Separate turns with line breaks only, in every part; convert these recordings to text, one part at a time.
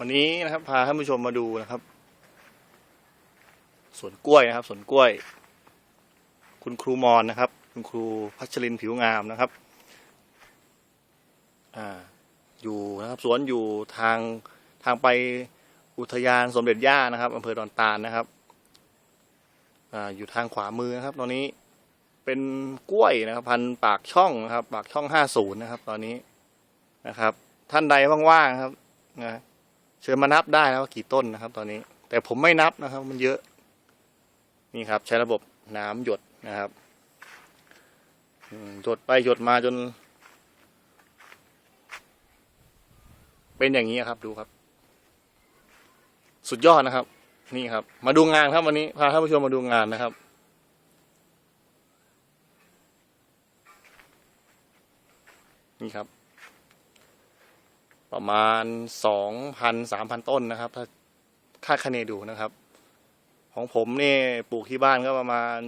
วันนี้นะครับ พาท่านผู้ชมมาดูนะครับสวนกล้วยนะครับสวนกล้วย คุณครูมอนนะครับ คุณครูพัชรินผิวงามนะครับอ่าอยู่นะครับสวนอยู่ทางทางไปอุทยานสมเด็จย่านะครับอำเภอดอนตาลนะครับอ่าอยู่ทางขวามือนะครับ ตอนนี้เป็นกล้วยนะครับ พันปากช่องนะครับ ปากช่องห้าศูนย์นะครับ ตอนนี้นะครับ ท่านใดว่างๆครับนะ เชิญมานับได้นะว่ากี่ต้นนะครับ ตอนนี้ แต่ผมไม่นับนะครับ มันเยอะ นี่ครับ ใช้ระบบน้ำหยดนะครับหยดไปหยดมาจน เป็นอย่างนี้ครับ ดูครับ สุดยอดนะครับ นี่ครับ มาดูงานครับวันนี้พาท่านผู้ชมมาดูงานนะครับนี่ครับ ประมาณสองพันสามพันต้นนะครับ ถ้าคาดคะเนดูนะครับ ของผมนี่ปลูกที่บ้านก็ประมาณ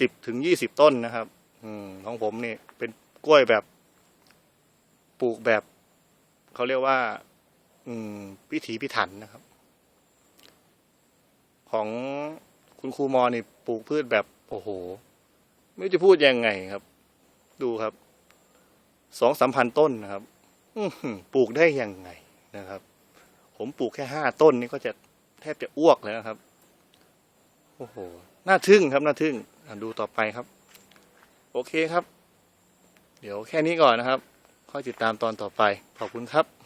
สิบถึงยี่สิบต้นนะครับ อืมของผมนี่เป็นกล้วยแบบปลูกแบบเขาเรียกว่า อืมพิถีพิถันนะครับ ของคุณครูมอนี่ปลูกพืชแบบโอ้โห ไม่รู้จะพูดยังไงครับ ดูครับสองสามพันต้นนะครับ ปลูกได้ยังไงนะครับ ผมปลูกแค่ห้าต้นนี่ก็จะแทบจะอ้วกเลยนะครับ โอ้โห น่าทึ่งครับ น่าทึ่งดูต่อไปครับ โอเคครับ เดี๋ยวแค่นี้ก่อนนะครับ ค่อยติดตามตอนต่อไป ขอบคุณครับ